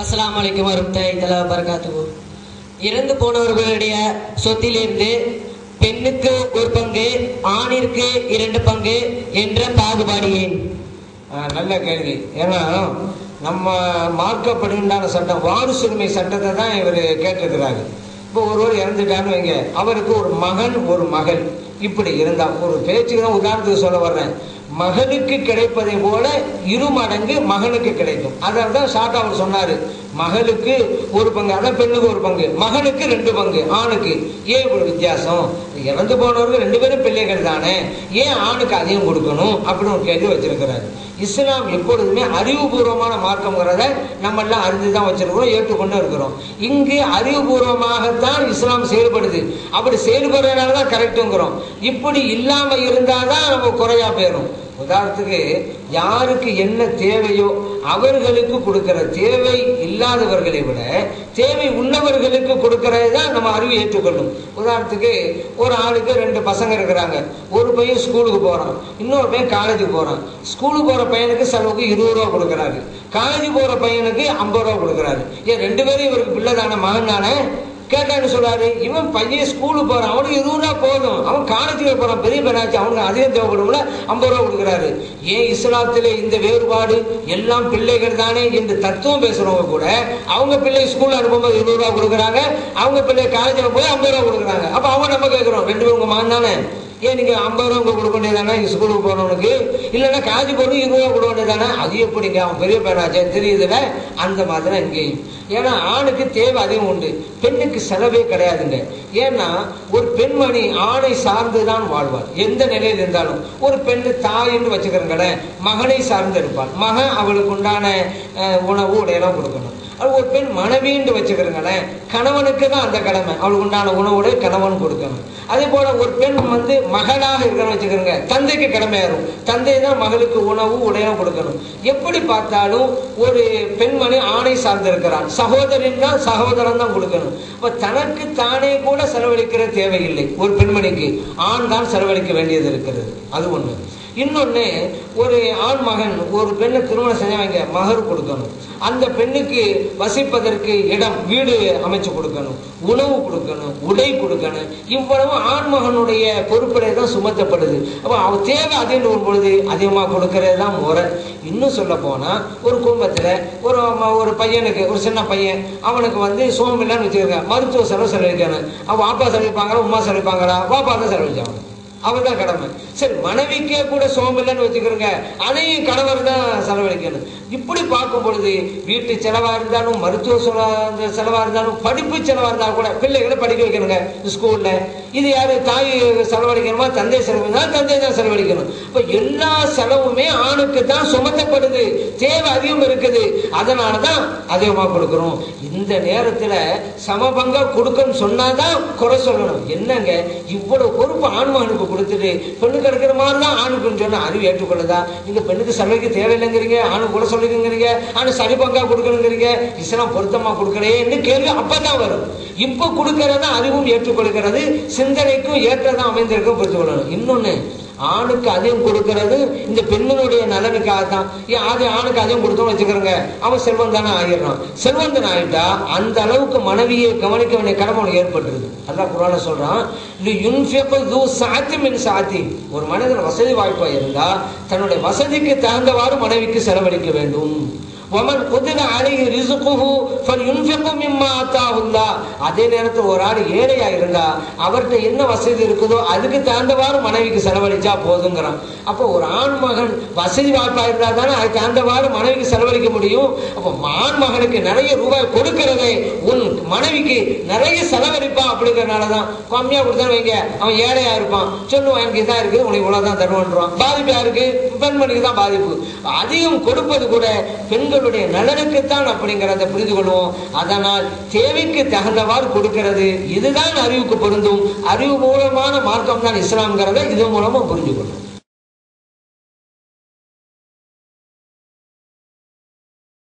அஸ்லாம் வலைக்கம் வரமத்துல்லாஹி தஆலா இறந்து போனவர்களுடைய சொத்திலிருந்து பெண்ணுக்கு ஒரு பங்கு ஆணிற்கு இரண்டு பங்கு என்ற பாகுபாடு ஏன்? நல்ல கேள்வி. ஏன்னா நம்ம மார்க்கப்படுகின்றான சட்டம் வாரிசுரிமை சட்டத்தை தான் இவர் கேட்டிருக்கிறாரு. இப்போ ஒருவர் இறந்துட்டான்னு வைங்க அவருக்கு ஒரு மகன் ஒரு மகள் இப்படி இருந்தால் ஒரு பேச்சுக்கு தான் உதாரணத்துக்கு சொல்ல வர்றேன். மகளுக்கு கிடைப்பதை போல இரு மடங்கு மகனுக்கு கிடைக்கும். அதான் தான் அவர் சொன்னாரு மகளுக்கு ஒரு பங்கு அதான் பெண்ணுக்கு ஒரு பங்கு மகனுக்கு ரெண்டு பங்கு ஆணுக்கு. ஏன் இப்படி வித்தியாசம்? இறந்து போனவர்கள் ரெண்டு பேரும் பிள்ளைகள் தானே. ஏன் ஆணுக்கு அதிகம் கொடுக்கணும் அப்படின்னு ஒரு கேள்வி வச்சிருக்கிறாரு. இஸ்லாம் எப்பொழுதுமே அறிவுபூர்வமான மார்க்கம்ங்கிறத நம்ம எல்லாம் அறிந்து தான் வச்சிருக்கிறோம் ஏற்றுக்கொண்டு இருக்கிறோம். இங்கு அறிவுபூர்வமாகத்தான் இஸ்லாம் செயல்படுது. அப்படி செயல்படுறதுனால தான் கரெக்டுங்கிறோம் இப்படி இல்லாம இருந்தாதான் நம்ம குறையா போயிடும் உதாரணத்துக்கு யாருக்கு என்ன தேவையோ அவர்களுக்கு கொடுக்கிற தேவை இல்லாதவர்களை விட தேவை உள்ளவர்களுக்கு கொடுக்கறது தான் நம்ம அறிவு ஏற்றுக்கொள்ளும். உதாரணத்துக்கு ஒரு ஆளுக்கு ரெண்டு பசங்க இருக்கிறாங்க. ஒரு பையன் ஸ்கூலுக்கு போறான். இன்னொரு பையன் காலேஜுக்கு போறான். ஸ்கூலுக்கு போற பையனுக்கு செலவுக்கு இருபது ரூபா கொடுக்குறாரு. காலேஜ் போற பையனுக்கு ஐம்பது ரூபா கொடுக்குறாரு. ஏன் ரெண்டு பேரும் இவருக்கு பிள்ளை தானே மகன் தானே? கேட்டான்னு சொல்றாரு இவன் பையன் ஸ்கூலுக்கு போறான் அவனுக்கு இருபது ரூபா போதும். அவன் காலேஜுக்கு போறான் பெரிய பையனாச்சு அவனுக்கு அதிகம் தேவைப்படும்ல ஐம்பது ரூபா கொடுக்குறாரு. ஏன் இஸ்லாத்திலே இந்த வேறுபாடு? எல்லாம் பிள்ளைகள் தானே என்று தத்துவம் பேசுறவங்க கூட அவங்க பிள்ளை ஸ்கூல்ல அனுப்பும்போது இருபது ரூபா கொடுக்குறாங்க அவங்க பிள்ளை காலேஜில் போய் ஐம்பது ரூபா கொடுக்குறாங்க. அப்ப அவங்க நம்ம கேட்கிறோம் ரெண்டு பேரும் உங்க மகன் தானே? ஏன் நீங்க ஐம்பது ரூபா கொடுக்க வேண்டியதானே ஸ்கூலுக்கு போறவனுக்கு இல்லைன்னா காலேஜ் போறவனுக்கு இருபது ரூபா கொடுக்க வேண்டியதானே அது எப்படிங்க? அவன் பெரிய பேராச்சே தெரியுதுல அந்த மாதிரி தான் இங்கேயும். ஏன்னா ஆணுக்கு தேவை அதிகம் உண்டு. பெண்ணுக்கு செலவே கிடையாதுங்க. ஏன்னா ஒரு பெண்மணி ஆணை சார்ந்து தான் வாழ்வார் எந்த நிலையில் இருந்தாலும். ஒரு பெண்ணு வச்சுக்கிறேன் கடை மகனை சார்ந்து இருப்பாள். மகன் அவளுக்கு உண்டான உணவு உடையெல்லாம் கொடுக்கணும். அது ஒரு பெண் மனைவின்னு வச்சுக்கிறங்களேன் கணவனுக்கு தான் அந்த கடமை. அவளுக்கு உண்டான உணவுடைய கணவன் கொடுக்கணும். அதே போல ஒரு பெண் வந்து மகளாக இருக்கணும்னு வச்சுக்கிறோங்க தந்தைக்கு கடமையாகும் தந்தை தான் மகளுக்கு உணவு உடையம் கொடுக்கணும். எப்படி பார்த்தாலும் ஒரு பெண்மணி ஆணை சார்ந்திருக்கிறான். சகோதரின் தான் சகோதரன் தான் கொடுக்கணும். இப்போ தனக்கு தானே கூட செலவழிக்கிற தேவையில்லை ஒரு பெண்மணிக்கு. ஆண் தான் செலவழிக்க வேண்டியது இருக்கிறது. அது ஒன்று இன்னொன்று ஒரு ஆண் மகன் ஒரு பெண்ணை திருமணம் செஞ்சவங்க மகர் கொடுக்கணும். அந்த பெண்ணுக்கு வசிப்பதற்கு இடம் வீடு அமைச்சு கொடுக்கணும். உணவு கொடுக்கணும் உடை கொடுக்கணும். இவ்வளவு ஆண் மகனுடைய பொறுப்பிலே தான் சுமத்தப்படுது. அப்போ அவ தேவை அதிகம் வரும் பொழுது அதிகமாக கொடுக்கறது தான் முறை. இன்னும் சொல்ல போனால் ஒரு குடும்பத்தில் ஒரு ஒரு பையனுக்கு ஒரு சின்ன பையன் அவனுக்கு வந்து சோமில்லான்னு வச்சுருக்கேன். மருத்துவ செலவு செலவழிக்கணும். அவன் அப்பா செலவிப்பாங்களா உமா செலவிப்பாங்களா பாப்பா தான் செலவழிச்சாங்க அவர்தான் கடமை. சரி மனைவிக்கே கூட சோம்பில்லைன்னு வச்சுக்கிறோங்க. அதையும் கணவர் தான் செலவழிக்கணும். இப்படி பார்க்கும் பொழுது வீட்டு செலவா இருந்தாலும் மருத்துவ செலவா செலவாக இருந்தாலும் படிப்பு செலவா இருந்தாலும் கூட பிள்ளைகளை படிக்க வைக்கணுங்க ஸ்கூல்ல. இது யாரு தாய் செலவழிக்கணுமா தந்தை செலவு? தந்தை தான் செலவழிக்கணும். இப்போ எல்லா செலவுமே ஆணுக்கு தான் சுமத்தப்படுது. தேவை அதிகம் இருக்குது. அதனால தான் அதிகமாக கொடுக்குறோம். இந்த நேரத்தில் சமபங்கா கொடுக்கணும்னு சொன்னாதான் குறை சொல்லணும். என்னங்க? இவ்வளவு பொறுப்பு ஆண்மகனுக்கு கொடுத்துட்டு பெண்ணுக்கு எடுக்கிற மாதிரி தான் ஆணுக்குன்னு சொன்னா அறிவு ஏற்றுக்கொள்ளுதா? இந்த பெண்ணுக்கு சலுகைக்கு தேவையில்லைங்கிறீங்க. ஆணு கூட சொல்லிக்கிறீங்க ஆணு சரி பங்கா கொடுக்கணுங்கிறீங்க. இஸ்லாம் பொருத்தமா கொடுக்கலையேன்னு கேள்வி அப்பதான் வரும். இப்போ கொடுக்கறதான் அறிவும் ஏற்றுக்கொள்கிறது சிந்தனைக்கும் ஏற்றதான் அமைந்திருக்கும் புரிந்து கொள்ளணும். இன்னொன்னு ஆணுக்கு அதிகம் கொடுக்கறது இந்த பெண்ணினுடைய நலனுக்காக தான். ஏன் அது ஆணுக்கு அதிகம் கொடுத்தோம்னு வச்சுக்கிறோங்க அவன் செல்வம் தானே ஆகிடுறான் செல்வந்தன் ஆயிட்டா அந்த அளவுக்கு மனைவியை கவனிக்க வேண்டிய கடமை அவனுக்கு ஏற்பட்டுருது அதான் குரான சொல்றான் சாத்தி சாத்தி ஒரு மனிதன் வசதி வாய்ப்பா இருந்தா தன்னுடைய வசதிக்கு தகுந்தவாறு மனைவிக்கு செலவழிக்க வேண்டும். ஒமன் குதிர ஃபல்யுன்ஃபிகு மிம்மா அதே நேரத்தில் ஒரு ஆள் ஏழையா இருந்தா அவர்கிட்ட என்ன வசதி இருக்குதோ அதுக்கு தகுந்தவாறு மனைவிக்கு செலவழிச்சா போதுங்கிறான். அப்போ ஒரு ஆண் மகன் வசதி வாய்ப்பா இருந்தா தானே அதுக்கு தகுந்தவாறு மனைவிக்கு செலவழிக்க முடியும். அப்போ ஆண் மகனுக்கு நிறைய ரூபாய் கொடுக்கிறதே உன் மனைவிக்கு நிறைய செலவழிப்பா அப்படிங்கறனால தான் கம்மியா கொடுத்தா வைங்க. அவன் ஏழையா இருப்பான். சொல்லுவான் எனக்கு இதான் இருக்கு உனக்கு இவ்வளவுதான் தருவான்றான். பாதிப்பு யாருக்கு? பெண்மணிக்கு தான் பாதிப்பு. அதிகம் கொடுப்பது கூட பெண்களுடைய நலனுக்குத்தான் அப்படிங்கிறத புரிந்து கொள்வோம். அதனால் தேவைக்கு தகுந்தவாறு கொடுக்கிறது. இதுதான் அறிவுக்கு பொருந்தும். அறிவு மூலமான மார்க்கம் தான் இஸ்லாம்ங்கிறத இது மூலமா புரிஞ்சு கொள்ளும்